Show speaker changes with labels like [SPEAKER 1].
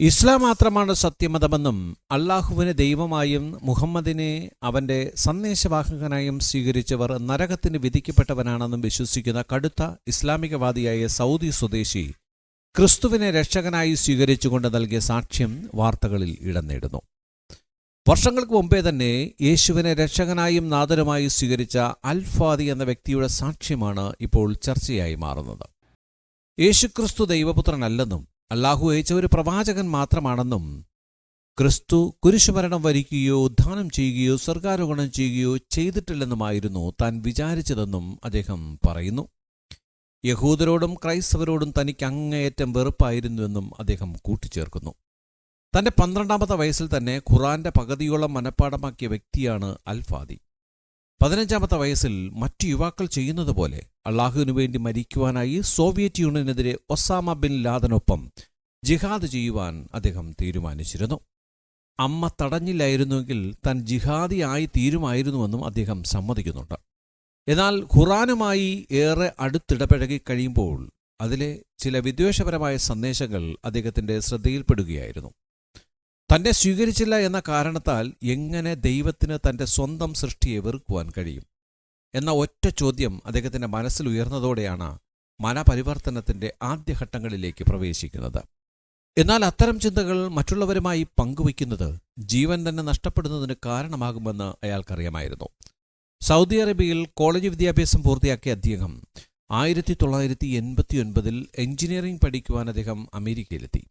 [SPEAKER 1] ഇസ്ലാം മാത്രമാണ് സത്യമതമെന്നും അള്ളാഹുവിനെ ദൈവമായും മുഹമ്മദിനെ അവന്റെ സന്ദേശവാഹകനായും സ്വീകരിച്ചവർ നരകത്തിന് വിധിക്കപ്പെട്ടവനാണെന്നും വിശ്വസിക്കുന്ന കടുത്ത ഇസ്ലാമികവാദിയായ സൗദി സ്വദേശി ക്രിസ്തുവിനെ രക്ഷകനായി സ്വീകരിച്ചുകൊണ്ട് നൽകിയ സാക്ഷ്യം വാർത്തകളിൽ ഇടം നേടുന്നു. വർഷങ്ങൾക്ക് മുമ്പേ തന്നെ യേശുവിനെ രക്ഷകനായും നാഥനുമായി സ്വീകരിച്ച അൽഫാദി എന്ന വ്യക്തിയുടെ സാക്ഷ്യമാണ് ഇപ്പോൾ ചർച്ചയായി മാറുന്നത്. യേശുക്രിസ്തു ദൈവപുത്രനല്ലെന്നും അല്ലാഹു അയച്ച ഒരു പ്രവാചകൻ മാത്രമാണെന്നും ക്രിസ്തു കുരിശുമരണം വരിക്കുകയോ ഉദ്ധാനം ചെയ്യുകയോ സ്വർഗാരോഹണം ചെയ്യുകയോ ചെയ്തിട്ടില്ലെന്നുമായിരുന്നു താൻ വിചാരിച്ചതെന്നും അദ്ദേഹം പറയുന്നു. യഹൂദരോടും ക്രൈസ്തവരോടും തനിക്ക് അങ്ങേയറ്റം വെറുപ്പായിരുന്നുവെന്നും അദ്ദേഹം കൂട്ടിച്ചേർക്കുന്നു. തന്റെ പന്ത്രണ്ടാമത്തെ വയസ്സിൽ തന്നെ ഖുറാന്റെ പകുതിയോളം മനഃപ്പാടമാക്കിയ വ്യക്തിയാണ് അൽഫാദി. പതിനഞ്ചാമത്തെ വയസ്സിൽ മറ്റു യുവാക്കൾ ചെയ്യുന്നത് പോലെ അള്ളാഹുവിനു വേണ്ടി മരിക്കുവാനായി സോവിയറ്റ് യൂണിയനെതിരെ ഒസാമ ബിൻ ലാദനൊപ്പം ജിഹാദ് ചെയ്യുവാൻ അദ്ദേഹം തീരുമാനിച്ചിരുന്നു. അമ്മ തടഞ്ഞില്ലായിരുന്നുവെങ്കിൽ താൻ ജിഹാദിയായി തീരുമായിരുന്നുവെന്നും അദ്ദേഹം സമ്മതിക്കുന്നുണ്ട്. എന്നാൽ ഖുറാനുമായി ഏറെ അടുത്തിടപഴകി കഴിയുമ്പോൾ അതിലെ ചില വിദ്വേഷപരമായ സന്ദേശങ്ങൾ അദ്ദേഹത്തിന്റെ ശ്രദ്ധയിൽപ്പെടുകയായിരുന്നു. തന്നെ സ്വീകരിച്ചില്ല എന്ന കാരണത്താൽ എങ്ങനെ ദൈവത്തിന് തന്റെ സ്വന്തം സൃഷ്ടിയെ വെറുക്കുവാൻ കഴിയും? എന്ന ഒറ്റ ചോദ്യം അദ്ദേഹത്തിന്റെ മനസ്സിൽ ഉയർന്നതോടെയാണ് മനപരിവർത്തനത്തിന്റെ ആദ്യഘട്ടങ്ങളിലേക്ക് പ്രവേശിക്കുന്നത്. എന്നാൽ അത്തരം ചിന്തകൾ മറ്റുള്ളവരുമായി പങ്കുവയ്ക്കുന്നത് ജീവൻ തന്നെ നഷ്ടപ്പെടുന്നതിന് കാരണമാകുമെന്ന് അയാൾക്കറിയാമായിരുന്നു. സൗദി അറേബ്യയിൽ കോളേജ് വിദ്യാഭ്യാസം പൂർത്തിയാക്കിയ അദ്ദേഹം ആയിരത്തി തൊള്ളായിരത്തി എൺപത്തി ഒൻപതിൽ എഞ്ചിനീയറിംഗ് പഠിക്കുവാൻ അദ്ദേഹം അമേരിക്കയിലെത്തി.